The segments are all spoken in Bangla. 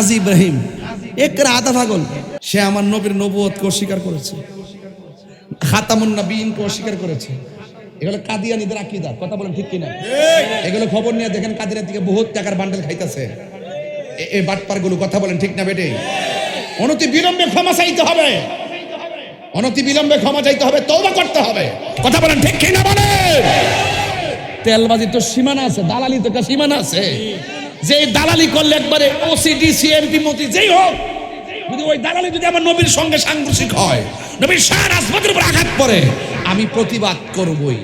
গাজী ইব্রাহিম। একরা আদা পাগল। সে আমার নবীর নবুয়তকে অস্বীকার করেছে। খাতামুন নবীনকে অস্বীকার করেছে। এগুলো কাদিয়ানিদের আকিদা কথা বলেন ঠিক কিনা? এগুলো খবর নিয়ে দেখেন কাদিয়ার থেকে বহুত টাকার বান্ডেল খাইতেছে। এই বাটপারগুলো কথা বলেন ঠিক না বেটে? অনতি বিলম্বে ক্ষমা চাইতে হবে। অনতি বিলম্বে ক্ষমা চাইতে হবে তওবা করতে হবে। কথা বলেন ঠিক কিনা বলেন? তেলবাজি তো সীমানা আছে দালালি তো সীমানা আছে। যে দালালি করলে একবারে ওসিডি সিএমপি মতি, যেই হোক, যদি ওই দালালি যদি আমার নবীর সঙ্গে সাংঘর্ষিক হয়, নবীর সার আসবাদের উপর আঘাত পড়ে, আমি প্রতিবাদ করবই।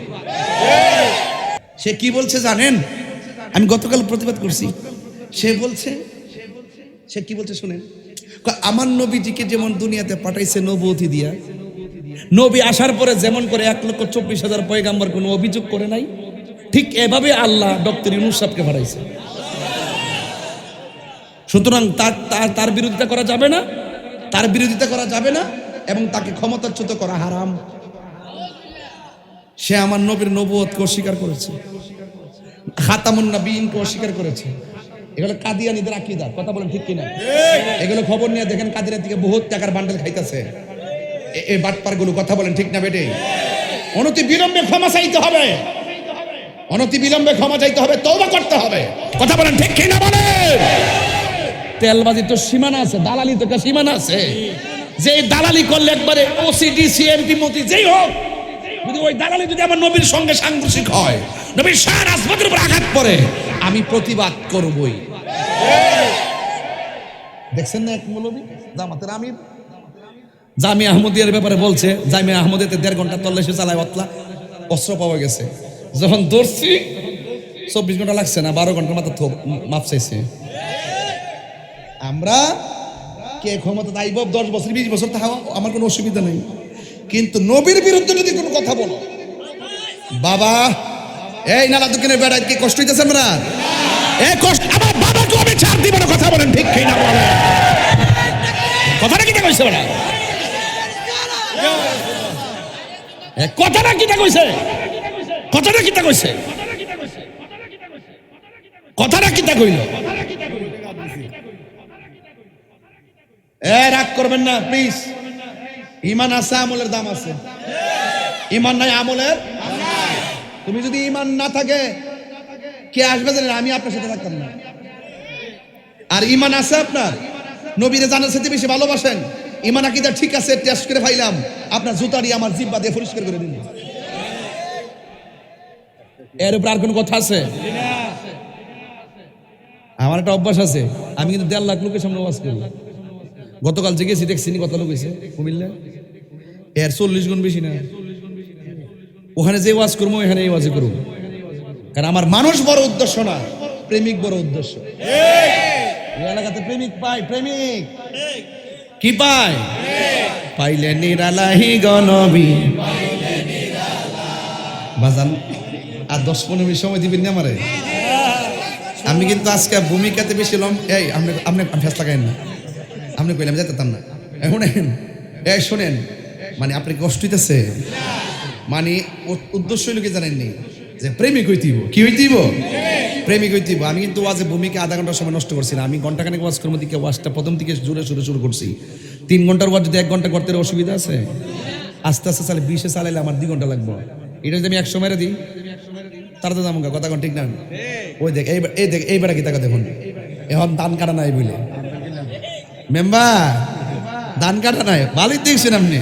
সে কি বলছে জানেন? আমি গতকাল প্রতিবাদ করছি। সে বলছে, সে কি বলছে শুনেন? আমার নবীজিকে যেমন দুনিয়াতে পাঠাইছে নবতি দিয়া, নবী আসার পরে যেমন করে এক লক্ষ চব্বিশ হাজার পয়গাম্বার কোনো অভিযোগ করে নাই, ঠিক এভাবে আল্লাহ ডক্টর ইউনুস সাহেবকে পাঠাইছে। সুতরাং তার তার বিরোধিতা করা যাবে না, তার বিরোধিতা করা যাবে না, এবং তাকে ক্ষমতাচ্যুত করা হারাম। সে আমার নবীর নবুয়তকে অস্বীকার করেছে। খাতামুন নবীনকে অস্বীকার করেছে। এগুলো কাদিয়ানিদের আকিদা, কথা বলেন ঠিক কিনা? এগুলো খবর নিয়ে দেখেন কাদিয়ার থেকে বহুত টাকার বান্ডেল খাইতেছে। এই বাটপারগুলো কথা বলেন ঠিক না বেটে? অনতি বিলম্বে ক্ষমা চাইতে হবে। অনতি বিলম্বে ক্ষমা চাইতে হবে, তওবা করতে হবে। কথা বলেন ঠিক কিনা বলেন? তেলবাজি তো সীমানা আছে, দালালি তো একটা সীমানা আছে। যে দালালি করলে একবারে ওসিডি সিএমপি মতি যেই হোক, যদি ওই দালালি যদি আমার নবীর সঙ্গে সাংঘর্ষিক হয়, নবীর সার আসবাদের উপর আঘাত পড়ে, আমি প্রতিবাদ করবই। দেখছেন না এক মৌলবী? জামাতের আমির? জামি আহমদিয়ার ব্যাপারে বলছে, জামি আহমদিয়াতে দেড় ঘণ্টা তল্লাশি চালায় অতলা, অস্ত্র পাওয়া গেছে। যখন ধরছি, চব্বিশ ঘণ্টা লাগছে না, বারো ঘণ্টার মাথা মাপ চাইছে। আমরা কে ক্ষমতা আইব দশ বছর বিশ বছর তাহা আমার কোনো অসুবিধা নেই। কিন্তু নবীর বিরুদ্ধে যদি কোনো কথা বলো বাবা এই নালা দোকানে বেড়ায় কি কষ্ট হইতেছে আমরা? এই কষ্ট আমার বাবাকে আমি ছাড় দিব না কথা বলেন ঠিক কিনা বলেন। কথাটা কিটা কইছে বেড়া এ, কথাটা কিটা কইছে? কথাটা কিটা কইছে? কথাটা কিটা কইল? রাগ করবেন না প্লিজ ইমান আছে, আমলের দাম আছে। ইমান নাই, আমলের? তুমি যদি ইমান না থাকে, কে আসবে জানেন? আমি আপনার সাথে থাকতাম না। আর ইমান আছে আপনার? নবীরে জানার সাথে বেশি ভালোবাসেন। ইমান আকিদা ঠিক আছে টেস্ট করে ফাইলাম। আপনার জুতারি আমার জিব্বা দিয়ে পরিষ্কার করে দিন। এর উপর আর কোনো কথা আছে? আমার একটা অভ্যাস আছে। আমি কিন্তু দেড় লাখ লোকের সামনে ওয়াজ করি। গতকাল যে গেছি দেখছি নি কত লোক হয়েছে কুমিল্লা? এর চল্লিশ গুণ বেশি না। ওখানে যে ওয়াজ করব এখানে এই ওয়াজে করব। কারণ আমার মানুষ বড় উদ্দেশ্য না প্রেমিক বড় উদ্দেশ্য। এলাকাতে প্রেমিক পায় প্রেমিক। কি পায়? পাইলে নিরালাহি গনবি বাজান আর দশ পনেরো মিনিট সময় দিবেন না আমারে? আমি কিন্তু আজকে ভূমিকাতে বেশি লম এই আপনি আপনি ফেস লাগাইন না। আপনি কইলাম যেতাম না। এ, শুনেন এই শোনেন মানে আপনি কষ্ট হইতেছে? মানে উদ্দেশ্য হইল কি জানেননি? যে প্রেমিক হইতিব কি হইতিব প্রেমিক হইতিব আমি কিন্তু ওয়াজে ভূমিকা আধা ঘণ্টার সময় নষ্ট করছি না। আমি ঘণ্টা খানেক ওয়াজ করব দিকে ওয়াজটা প্রথম থেকে জোরে শুরু শুরু করছি। তিন ঘণ্টার ওয়াজ যদি এক ঘণ্টা করতে অসুবিধা আছে? আস্তে আস্তে চালে বিশে চালাইলে আমার দুই ঘণ্টা লাগবে। এটা যদি আমি একশো মেরে দিই তারা তো দাম কথা ঠিক না? ওই দেখ এই এই দেখ এইবার কি টাকা দেখুন? এখন দান কাটা নাই বলে মেম্বার দান কাটা নাই ভালোই দেখছেন আপনি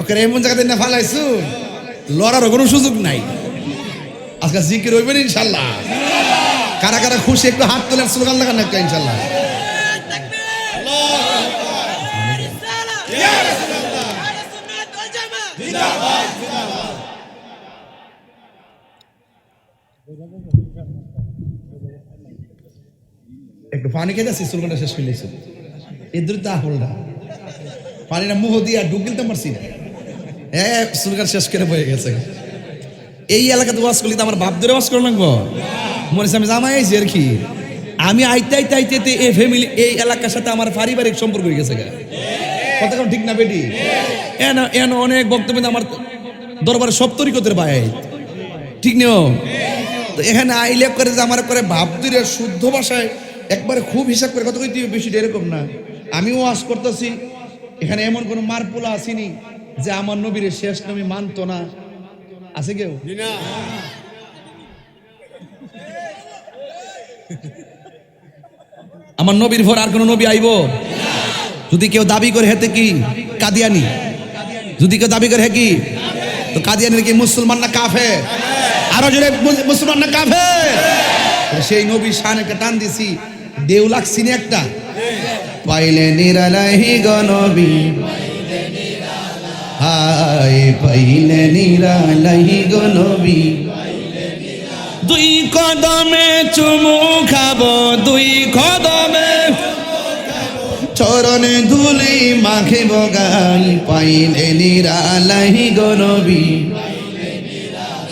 ওকে এমন জায়গাতে না ফালাইছু? লড়ারও কোনো সুযোগ নাই। আজকে জিকির হইবেন ইনশাল্লাহ। কারা কারা খুশি, একটু হাত তোলার স্লোগান লাগান একটা, ইনশাল্লাহ। একটু পানি খেয়ে যাচ্ছি, স্লোগানটা শেষ করে এদের তা হলটা পানিটা মুখ দিয়ে ডুব গিলতে পারছি না এ স্লোগান শেষ করে বয়ে গেছে। এই এলাকাতে ওয়াজ করলি তো আমার বাপ ধরে ওয়াজ করে লাগবো। মনে আমি জামাই আইছি আর কি। আমি আইতে আইতে আইতে এই ফ্যামিলি এই এলাকার সাথে আমার পারিবারিক সম্পর্ক হয়ে গেছে কথা ঠিক না বেটি? এন এন অনেক বক্তব্য আমার দরবারে সব তরিকতের ভাই। ঠিক নিও তো এখানে আইলে করে যে আমার করে ভাব শুদ্ধ ভাষায় একবারে খুব হিসাব করে কত কইতে বিষয়টা এরকম না। আমিও ওয়াজ করতেছি। এখানে এমন কোনো মারপোলা আসেনি যে আমার নবীর শেষ নবী মানত না। আছে কেউ? আমার নবীর ভর আর কোন নবী আইব? যদি কেউ দাবি করে হেতে কি? কাদিয়ানি। যদি কেউ দাবি করে হে কি? তো কাদিয়ানির কি মুসলমান না কাফে আরও জোরে মুসলমান না কাফে সেই নবী শান একটা টান দিছি। দেউ লাগছি একটা। পাইলে নিরালাহি গনবী। হাই পাইলে নিরালাহি গনবী। দুই কদমে চুমু খাব, দুই কদমে চরণে ধুলি মাখে বগাই পাইলে নিরালাহি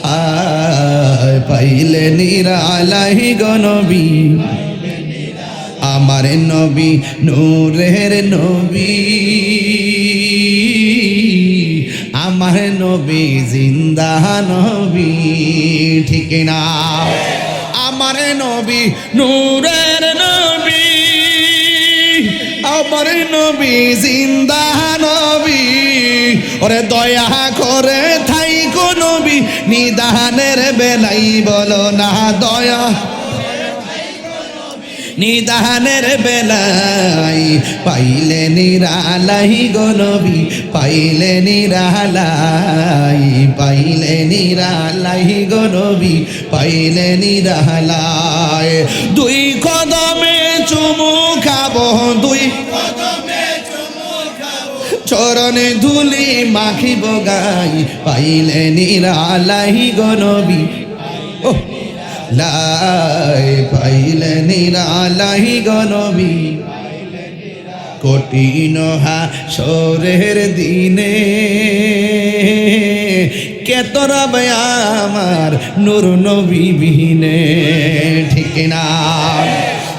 হায়, পাইলে নিরালাহি গনবী। আমার নবী, নূরের নবী। আমার নবী জিন্দা নবী, ঠিক না? আমার নবী নূরের নবী। আমার নবী জিন্দা নবী। ওরে দয়া করে থাই কো নবী, নিদানের বেলাই বলো না দয়া। নিদানের বেলাই পাইলে নিরালাই গনবি পাইলে নিরালাই পাইলে নিরালাই গনবি পাইলে নিরালাই দুই কদমে চুমু খাব, দুই চরণে ধুলি মাখিব গাই, পাইলে নিরালাই গনবি ও লাই পাইলে নিরালাই গনবি। কঠিন হাসরের দিনে কেতরাবে আমার নূর নবী বিহীনে? ঠিক না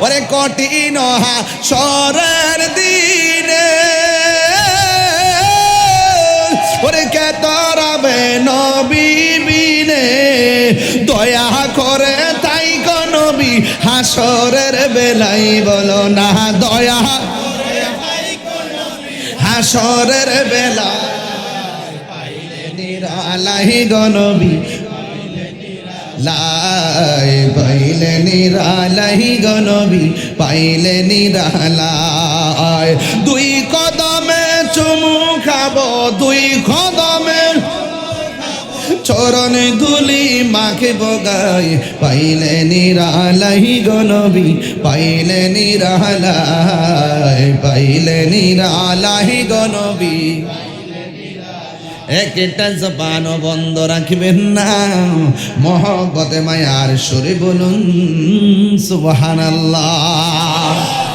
ওরে কঠিন হাসরের দিনে, ওরে কেতরাবে নবী বিনে। দয়া করে তাই নবী, হাসরের বেলাই বলো না, দয়া হাসরের বেলা নিরালাই গনবী লাই পাইলে নিরালাই গনবী পাইলে নিরালাই। দুই কদমে চুমু খাব, দুই কদমে চরণে ধুলি মাখে বগাই পাইলে নিরালাই গনবি পাইলে নিরালাই পাইলে নিরালাই গনবি একটা জবান বন্ধ রাখবেন না, মহব্বতে মায়ার সুরে বলুন, সুবহানাল্লাহ।